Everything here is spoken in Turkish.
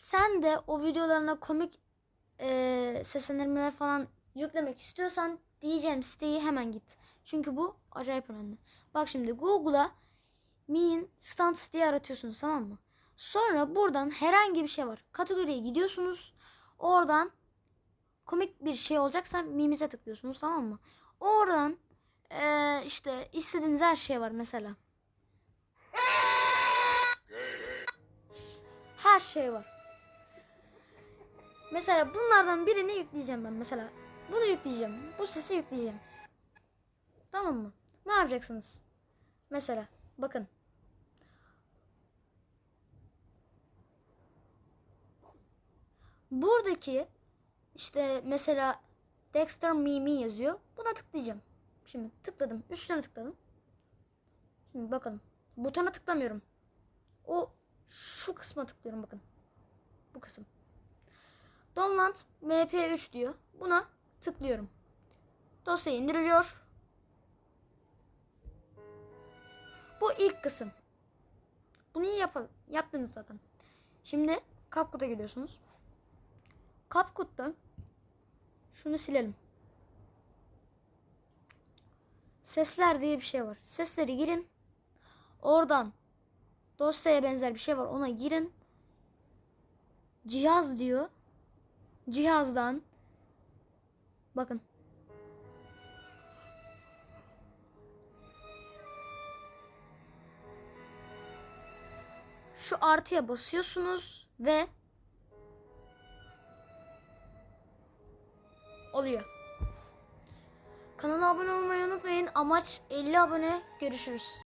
sen de o videolarına komik e, seslendirmeler falan yüklemek istiyorsan diyeceğim siteyi hemen git. Çünkü bu acayip önemli. Bak şimdi Google'a Mean Stunts diye aratıyorsunuz tamam mı? Sonra buradan herhangi bir şey var. Kategoriye gidiyorsunuz. Oradan komik bir şey olacaksa mimize tıklıyorsunuz tamam mı? Oradan eee, işte istediğiniz her şey var mesela. Her şey var. Mesela bunlardan birini yükleyeceğim ben mesela. Bunu yükleyeceğim. Bu sesi yükleyeceğim. Tamam mı? Ne yapacaksınız? Mesela bakın. Buradaki işte mesela Dexter Mimi yazıyor. Buna tıklayacağım. Şimdi tıkladım. Üstüne tıkladım. Şimdi bakalım. Butona tıklamıyorum. O şu kısma tıklıyorum bakın. Bu kısım. Download MP3 diyor. Buna tıklıyorum. Dosya indiriliyor. Bu ilk kısım. Bunu yapalım. Yaptınız zaten. Şimdi CapCut'a geliyorsunuz. CapCut'ta şunu silelim. Sesler diye bir şey var. Sesleri girin. Oradan dosyaya benzer bir şey var. Ona girin. Cihaz diyor. Cihazdan bakın. Şu artıya basıyorsunuz ve oluyor. Kanala abone olmayı unutmayın. Amaç 50 abone. Görüşürüz.